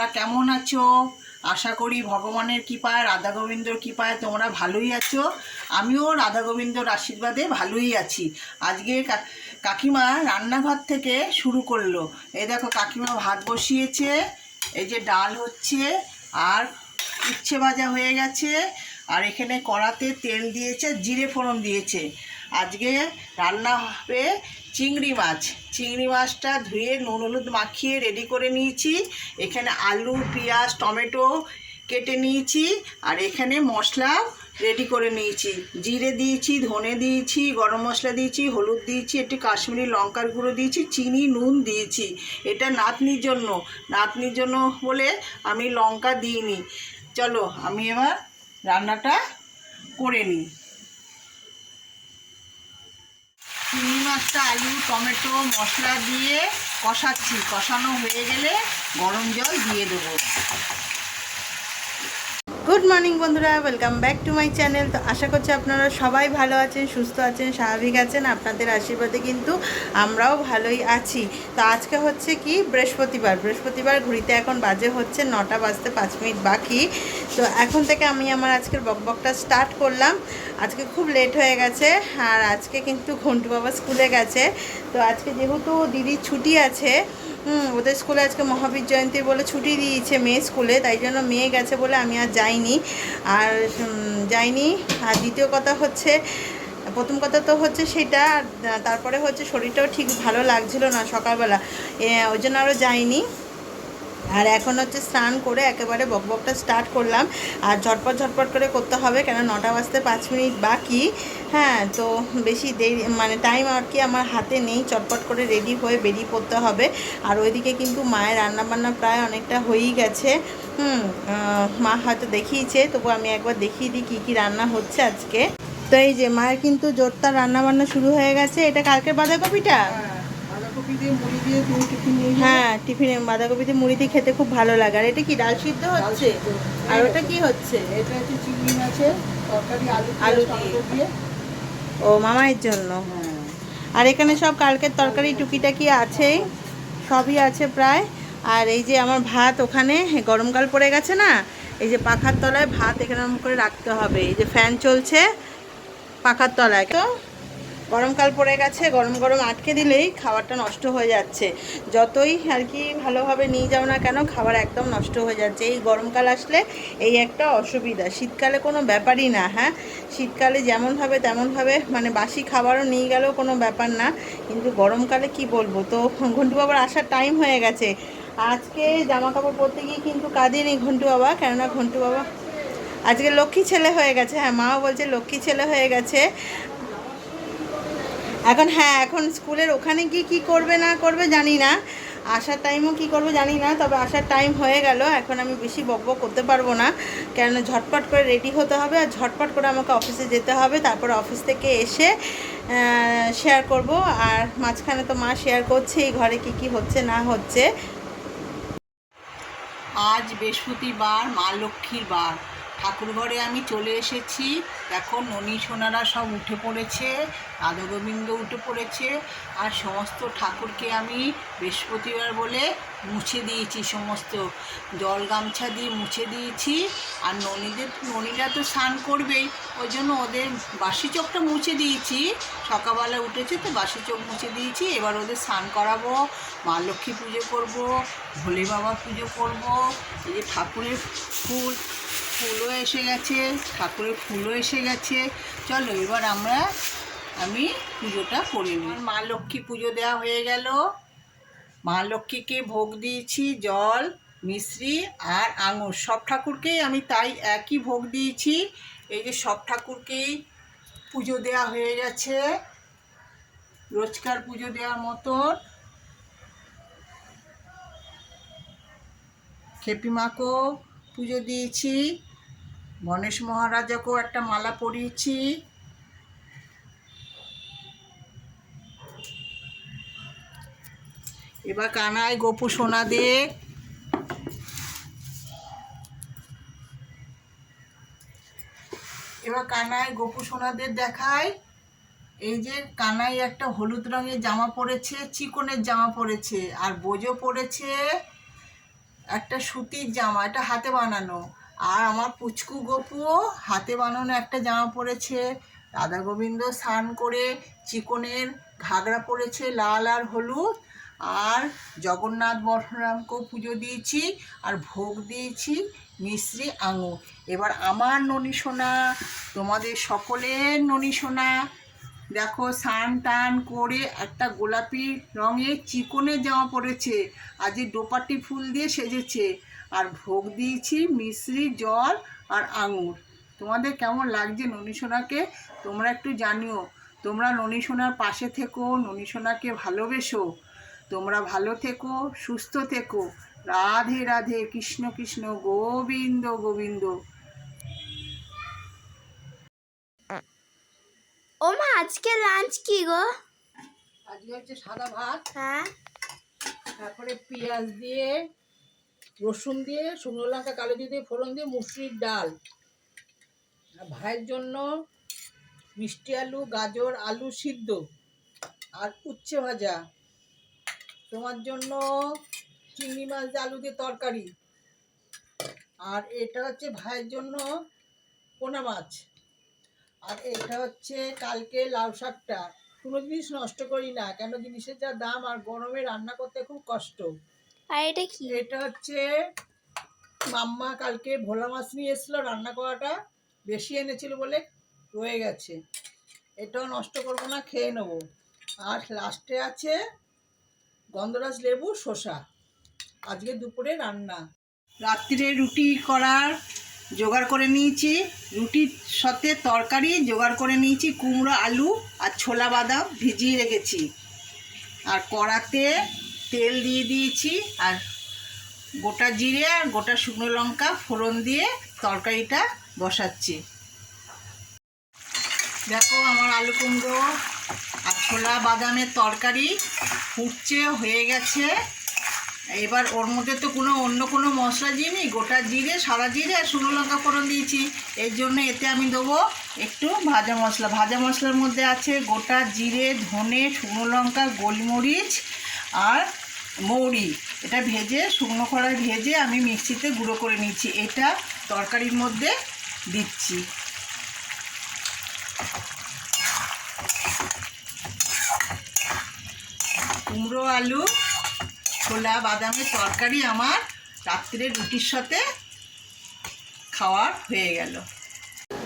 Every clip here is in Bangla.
তোমরা কেমন আছো? আশা করি ভগবানের কৃপায়, রাধা গোবিন্দর কৃপায় তোমরা ভালোই আছো। আমিও রাধা গোবিন্দর আশীর্বাদে ভালোই আছি। আজকে কাকিমা রান্নাঘর থেকে শুরু করল। এই দেখো, কাকিমা ভাত বসিয়েছে, এই যে ডাল হচ্ছে, আর উচ্ছে ভাজা হয়ে গেছে, আর এখানে কড়াতে তেল দিয়েছে, জিরে ফোড়ন দিয়েছে। আজকে রান্না হবে চিংড়ি মাছ। চিংড়ি মাছটা ধুয়ে নুন হলুদ মাখিয়ে রেডি করে নিয়েছি। এখানে আলু, পেঁয়াজ, টমেটো কেটে নিয়েছি আর এখানে মশলা রেডি করে নিয়েছি। জিরে দিয়েছি, ধনে দিয়েছি, গরম মশলা দিয়েছি, হলুদ দিয়েছি, একটি কাশ্মীরি লঙ্কার গুঁড়ো দিয়েছি, চিনি, নুন দিয়েছি। এটা নাতনির জন্য। নাতনির জন্য বলে আমি লঙ্কা দিইনি। চলো আমি এবার রান্নাটা করে নিই। চিংড়ি মাছটা আলু টমেটো মশলা দিয়ে কষাচ্ছি। কষানো হয়ে গেলে গরম জল দিয়ে দেবো। গুড মর্নিং বন্ধুরা। Welcome back to my channel তো আশা করছি আপনারা সবাই ভালো আছেন, সুস্থ আছেন, স্বাভাবিক আছেন। আপনাদের আশীর্বাদে কিন্তু আমরাও ভালোই আছি। তো আজকে হচ্ছে কি? বৃহস্পতিবার। বৃহস্পতিবার ঘুরিতে এখন বাজে হচ্ছে নটা বাজতে পাঁচ মিনিট বাকি। তো এখন থেকে আমি আমার আজকের বকবকটা স্টার্ট করলাম। আজকে খুব লেট হয়ে গেছে আর আজকে কিন্তু ঘন্টু বাবা স্কুলে গেছে। তো আজকে যেহেতু দিদির ছুটি আছে হুম, ওদের স্কুলে আজকে মহাবীর জয়ন্তী বলে ছুটি দিয়েছে মেয়ে স্কুলে, তাই জন্য মেয়ে গেছে বলে আমি আর যাইনি। আর যাইনি। আর দ্বিতীয় কথা হচ্ছে, প্রথম কথা তো হচ্ছে সেটা তারপরে হচ্ছে শরীরটাও ঠিক ভালো লাগছিল না সকালবেলা। ওই জন্য আরও যাইনি। আর এখন হচ্ছে স্নান করে একেবারে বকবকটা স্টার্ট করলাম। আর ঝটপট ঝটপট করে করতে হবে কেন নটা বাজতে পাঁচ মিনিট বাকি। হ্যাঁ তো বেশি দেরি মানে টাইম আর কি আমার হাতে নেই, চটপট করে রেডি হয়ে বেরিয়ে পড়তে হবে। আর ওইদিকে কিন্তু মায়ের রান্নাবান্না প্রায় অনেকটা হয়েই গেছে। হুম মা হয়তো দেখিয়েছে, তবু আমি একবার দেখিয়ে দিই কী কী রান্না হচ্ছে আজকে। তো এই যে মায়ের কিন্তু জোরদার রান্নাবান্না শুরু হয়ে গেছে। এটা কালকের বাঁধাকপিটা? বাঁধাকপি দিয়ে দিয়ে হ্যাঁ টিফিনে বাঁধাকপিতে মুড়ি দিয়ে খেতে খুব ভালো লাগে। আর এটা কি ডাল সিদ্ধ হচ্ছে? আর ওটা কি হচ্ছে? এটা হচ্ছে চিংড়ি মাছের তরকারি আলু দিয়ে। দিয়ে। ও মামায়ের জন্য? হ্যাঁ। আর এখানে সব কালকের তরকারি টুকিটাকি আছেই সবই আছে প্রায়। আর এই যে আমার ভাত ওখানে গরমকাল পড়ে গেছে না? এই যে পাখার তলায় ভাত এখানে করে রাখতে হবে। এই যে ফ্যান চলছে পাখার তলায়। তো গরমকাল পড়ে গেছে, গরম গরম আটকে দিলেই খাবারটা নষ্ট হয়ে যাচ্ছে। যতই আর কি ভালোভাবে নিয়ে যাও না কেন, খাবার একদম নষ্ট হয়ে যাচ্ছে। এই গরমকাল আসলে এই একটা অসুবিধা। শীতকালে কোনো ব্যাপারই না হ্যাঁ? শীতকালে যেমনভাবে তেমনভাবে মানে বাসি খাবারও নিয়ে গেলেও কোনো ব্যাপার না। কিন্তু গরমকালে কি বলব? তো ঘন্টু বাবার আসার টাইম হয়ে গেছে। আজকে জামা কাপড় পরতে গিয়ে কিন্তু কাঁদিনি ঘন্টু বাবা। কেননা ঘন্টু বাবা, আজকে লক্ষ্মী ছেলে হয়ে গেছে। হ্যাঁ মাও বলছে লক্ষ্মী ছেলে হয়ে গেছে। এখন হ্যাঁ এখন স্কুলের ওখানে গিয়ে কী করবে না করবে জানি না। আসার টাইমও কী করবে জানি না, তবে আসার টাইম হয়ে গেল। এখন আমি বেশি বকবক করতে পারব না। কেননা ঝটপট করে রেডি হতে হবে আর ঝটপট করে আমাকে অফিসে যেতে হবে। তারপর অফিস থেকে এসে শেয়ার করব। আর মাঝখানে তো মা শেয়ার করছে এই ঘরে কি কি হচ্ছে না হচ্ছে। আজ বৃহস্পতিবার, মা লক্ষ্মীর বার। ঠাকুর ঘরে আমি চলে এসেছি। এখন ননী সোনারা সব উঠে পড়েছে রাধাগোবিন্দ উঠে পড়েছে, আর সমস্ত ঠাকুরকে আমি বৃহস্পতিবার বলে মুছে দিয়েছি সমস্ত। জল গামছা দিয়ে মুছে দিয়েছি, আর ননীদের, ননীরা তো স্নান করবেই, ওই জন্য ওদের বাসি চোখটা মুছে দিয়েছি। সকালবেলা উঠেছে তো বাসি চোখ মুছে দিয়েছি, এবার ওদের স্নান করাবো, মা লক্ষ্মী পুজো করব, ভোলে বাবা পুজো করব, এই যে ঠাকুরের ফুল। ফুলও এসে গেছে, ঠাকুরের ফুলও এসে গেছে। চলো, এবার আমরা, আমি পুজোটা করে নিই। মা লক্ষ্মী পুজো দেওয়া হয়ে গেল। মা লক্ষ্মীকে ভোগ দিয়েছি, জল, মিশ্রি আর আঙুর। সব ঠাকুরকেই আমি তাই একই ভোগ দিয়েছি। এই যে সব ঠাকুরকেই পুজো দেওয়া হয়ে গেছে। রোজকার পুজো দেওয়ার মতন। খেপি মাকেও পুজো দিয়েছি। গণেশ মহারাজাকেও একটা মালা পরিয়েছি। এবার কানায় গোপু সোনা দে। এবার কানায় গোপু সোনাদের দেখায় এই যে কানাই একটা হলুদ রঙের জামা পরেছে, চিকনের জামা পরেছে, আর বোজো পরেছে একটা সুতির জামা, এটা হাতে বানানো। আর আমার পুচকু গপুও হাতে বানানো একটা জামা পরেছে। রাধা গোবিন্দ স্নান করে চিকনের ঘাগরা পরেছে লাল আর হলুদ। আর জগন্নাথ বলরামকেও পুজো দিয়েছি আর ভোগ দিয়েছি মিশ্রি আঙুর। এবার আমার ননী সোনা, তোমাদের সকলের ননী সোনা। দেখো স্নান টান করে একটা গোলাপি রঙের চিকনের জামা পরেছে। আজ এই দোপাটি ফুল দিয়ে সেজেছে। আর ভোগ দিয়েছি মিশ্রি জল আর আঙুর। তোমাদের কেমন লাগছে ননীসোনাকে তোমরা একটু জানিও। তোমরা ননীসোনার পাশে থেকো ননীসোনাকে ভালোবেসো। তোমরা ভালো থেকো সুস্থ থেকো। রাধে রাধে কৃষ্ণ কৃষ্ণ গোবিন্দ গোবিন্দ। ও মা আজকে লাঞ্চ কি গো? আজকে হচ্ছে সাদা ভাত। হ্যাঁ। তারপরে পেঁয়াজ দিয়ে রসুন দিয়ে, শুকনো লঙ্কা, কালো জিরে দিয়ে, ফোড়ন দিয়ে, মুসুরির ডাল। ভাইয়ের জন্য মিষ্টি আলু, গাজর, আলু সিদ্ধ আর উচ্ছে ভাজা। তোমার জন্য চিংড়ি মাছ দিয়ে আলু দিয়ে তরকারি। আর এটা হচ্ছে ভাইয়ের জন্য পোনা মাছ। আর এটা হচ্ছে কালকে লাউ শাকটা। কোনো জিনিস নষ্ট করি না, কেন জিনিসের যা দাম আর গরমে রান্না করতে খুব কষ্ট। আর এটা কি? এটা হচ্ছে মাম্মা কালকে ভোলা মাছ নিয়ে এসেছিল রান্না করাটা, বেশি এনেছিল বলে রয়ে গেছে। এটাও নষ্ট করব না, খেয়ে নেব। আর লাস্টে আছে গন্ধরাজ লেবু শসা। আজকে দুপুরে রান্না। রাত্রিরে রুটি করার জোগাড় করে নিয়েছি। রুটির সাথে তরকারি জোগাড় করে নিয়েছি, কুমড়ো, আলু আর ছোলা বাদাম ভিজিয়ে রেখেছি। আর কড়াতে তেল দিয়ে দিয়েছি আর গোটা জিরে আর গোটা শুকনো লঙ্কা ফোড়ন দিয়ে তরকারিটা বসাচ্ছি। দেখো আমার আলু কুমড়ো আর ছোলা বাদামের তরকারি ফুটছে, হয়ে গেছে। এবার ওর মধ্যে তো কোনো অন্য কোনো মশলা দিইনি গোটা জিরে, সাদা জিরে আর শুকনো লঙ্কা ফোড়ন দিয়েছি। এর জন্য এতে আমি দেবো একটু ভাজা মশলা। ভাজা মশলার মধ্যে আছে গোটা জিরে, ধনে, শুকনো লঙ্কা, গোলমরিচ আর মৌরি। এটা ভেজে, শুকনো কড়াই ভেজে আমি মিক্সিতে গুঁড়ো করে নিচ্ছি এটা তরকারির মধ্যে দিচ্ছি। কুমড়ো, আলু, ছোলা, বাদামের তরকারি আমার রাত্রে রুটির সাথে খাওয়ার হয়ে গেল।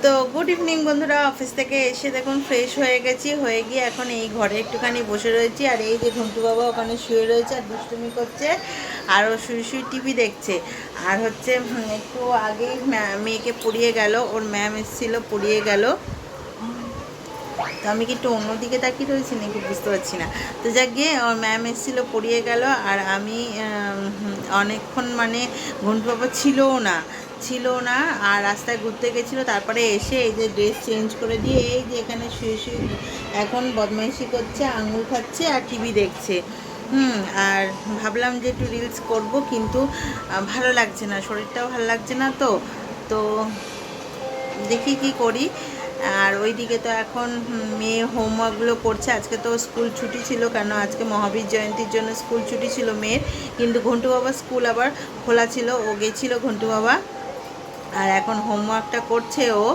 তো গুড ইভিনিং বন্ধুরা অফিস থেকে এসে দেখুন ফ্রেশ হয়ে গেছি, হয়ে গিয়ে এখন এই ঘরে একটুখানি বসে রয়েছি, আর এই যে ঘন্টু বাবা ওখানে শুয়ে রয়েছে আর দুষ্টুমি করছে, আর ও শুয়ে শুয়ে টিভি দেখছে। আর হচ্ছে একটু আগেই মেয়েকে পড়িয়ে গেল, ওর ম্যাম এসেছিল, পড়িয়ে গেল। তো আমি কি একটু অন্যদিকে তাকিয়ে রয়েছি নাকি বুঝতে পারছি না। তো যাক গিয়ে ওর ম্যাম এসেছিল, পড়িয়ে গেল, আর আমি অনেকক্ষণ মানে ঘন্টু বাবা ছিলও না ছিল না, আর রাস্তায় ঘুরতে গেছিল, তারপরে এসে এই যে ড্রেস চেঞ্জ করে দিয়ে, এই যে এখানে শুয়ে শুয়ে এখন বদমাইশি করছে, আঙুল খাচ্ছে, আর টিভি দেখছে। হুম, আর ভাবলাম যে একটু রিলস করব, কিন্তু ভালো লাগছে না, শরীরটাও ভালো লাগছে না তো তো দেখি কি করি। আর ওই দিকে তো এখন মেয়ে হোমওয়ার্কগুলো করছে। আজকে তো স্কুল ছুটি ছিল কেন? আজকে মহাবীর জয়ন্তীর জন্য স্কুল ছুটি ছিল মেয়ের। কিন্তু ঘন্টু বাবা স্কুল আবার খোলা ছিল, ও গেছিল ঘন্টু বাবা। আর এখন হোমওয়ার্কটা করছে ও।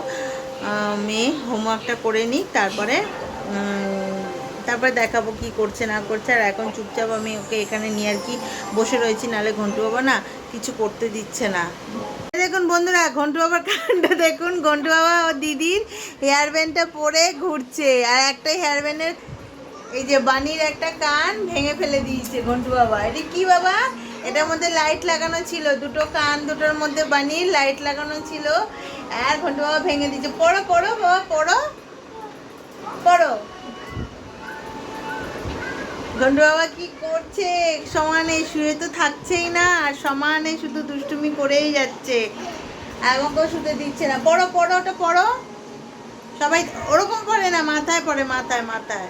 মেয়ে হোমওয়ার্কটা করে নিক, তারপরে তারপরে দেখাবো কি করছে, না করছে। আর এখন চুপচাপ আমি ওকে এখানে নিয়ে আর কি বসে রয়েছি, নাহলে ঘন্টু বাবা না কিছু করতে দিচ্ছে না। দেখুন বন্ধুরা, ঘন্টু বাবার কানটা দেখুন। ঘন্টু বাবা ও দিদির হেয়ার ব্যান্ডটা পরে ঘুরছে। আর একটা হেয়ার ব্যান্ডের এই যে বানির একটা কান ভেঙে ফেলে দিয়েছে ঘন্টু বাবা। এটা কি বাবা? এটার মধ্যে লাইট লাগানো ছিল। দুটো কান, দুটোর মধ্যে বানির লাইট লাগানো ছিল। আর ঘন্টু বাবা ভেঙে দিয়েছে। পড়ো পড়ো বাবা, পড়ো। পড়ো। ঘন্টু বাবা কি করছে? সমানে শুয়ে তো থাকছেই না, আর সমানে শুধু দুষ্টুমি করেই যাচ্ছে। আমাকেও শুতে দিচ্ছে না। পড়ো পড়ো, ওটা পড়ো। সবাই ওরকম পড়ে না, মাথায় পড়ে, মাথায় মাথায়।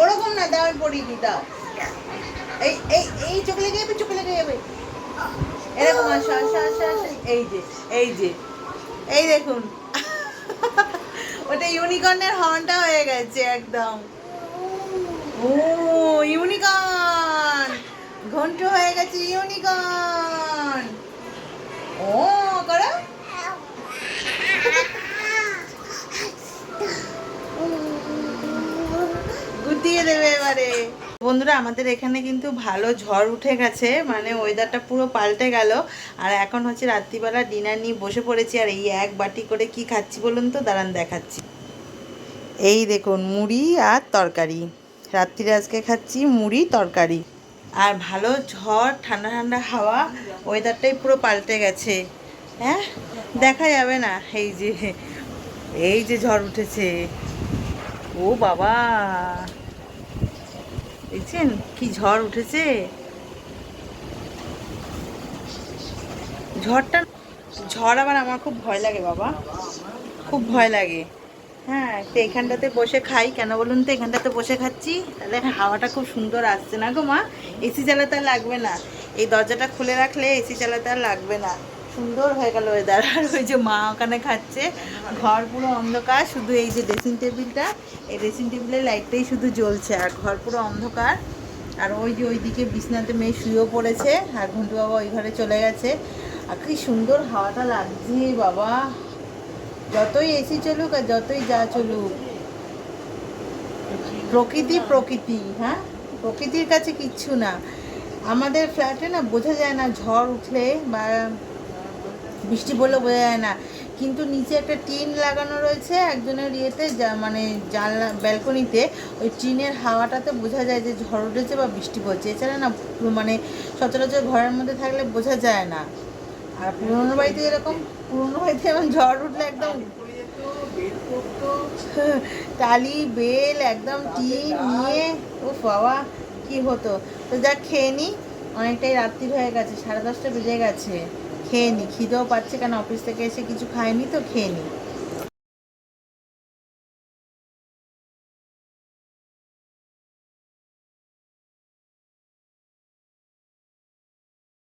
ওরকম না, দাও পড়িয়ে দিই, দাও। এই এই এই চোখে লেগে যাবে, চোখে লেগে যাবে। এরকম এই যে এই যে, এই দেখুন। ওটা ইউনিকর্নের হর্নটা হয়ে গেছে, একদম ও ইউনিকর্ন গেছে ইউনিকর্ন। ও গুটিয়ে দেবে এবারে। বন্ধুরা, আমাদের এখানে কিন্তু ভালো ঝড় উঠে গেছে মানে ওয়েদারটা পুরো পাল্টে গেল। আর এখন হচ্ছে রাত্রিবেলা ডিনার নিয়ে বসে পড়েছি, আর এই এক বাটি করে কি খাচ্ছি বলুন তো? দাঁড়ান, দেখাচ্ছি। এই দেখুন, মুড়ি আর তরকারি। রাত্রিরে আজকে খাচ্ছি মুড়ি, তরকারি। আর ভালো ঝড়, ঠান্ডা ঠান্ডা হাওয়া ওয়েদারটাই পুরো পাল্টে গেছে। হ্যাঁ? দেখা যাবে না এই যে এই যে ঝড় উঠেছে। ও বাবা! দেখছেন কি ঝড় উঠেছে? ঝড়টা, ঝড় আবার আমার খুব ভয় লাগে বাবা। খুব ভয় লাগে। হ্যাঁ তো এখানটাতে বসে খাই। কেন বলুন তো? এখানটাতে বসে খাচ্ছি। তাহলে হাওয়াটা খুব সুন্দর আসছে না গো মা? এসি চালাতে আর লাগবে না। এই দরজাটা খুলে রাখলে এসি চালাতে আর লাগবে না। সুন্দর হয়ে গেল ওয়েদার আর ওই যে মা ওখানে খাচ্ছে, ঘর পুরো অন্ধকার। শুধু এই যে ড্রেসিং টেবিলটা এই ড্রেসিং টেবিলের লাইটটাই শুধু জ্বলছে। আর ঘর পুরো অন্ধকার। আর ওই যে ওইদিকে বিছনাতে মেয়ে শুয়েও পড়েছে। আর ঘন্টু বাবা ওই ঘরে চলে গেছে। আর কি সুন্দর হাওয়াটা লাগছে বাবা। যতই এসি চলুক আর যতই যা চলুক, প্রকৃতি প্রকৃতি হ্যাঁ? প্রকৃতির কাছে কিচ্ছু না। আমাদের ফ্ল্যাটে না বোঝা যায় না, ঝড় উঠলে বা বৃষ্টি পড়লে বোঝা যায় না। কিন্তু নিচে একটা টিন লাগানো রয়েছে একজনের ইয়েতে, যা মানে জানলা, ব্যালকনিতে। ওই টিনের হাওয়াটাতে বোঝা যায় যে ঝড় উঠেছে বা বৃষ্টি পড়ছে। এছাড়া না মানে সচরাচর ঘরের মধ্যে থাকলে বোঝা যায় না। আর পুরোনো বাড়িতে এরকম পুরোনো হয়েছে যেমন ঝড় উঠলে একদম টালি, বেল, একদম টিন নিয়ে ও বাবা, কি হতো? তো যা খেয়ে নি, অনেকটাই রাত্রি হয়ে গেছে, সাড়ে দশটা বেজে গেছে। খেয়ে নি, খিদেও পাচ্ছে কেন? অফিস থেকে এসে কিছু খায়নি তো, খেয়ে নি।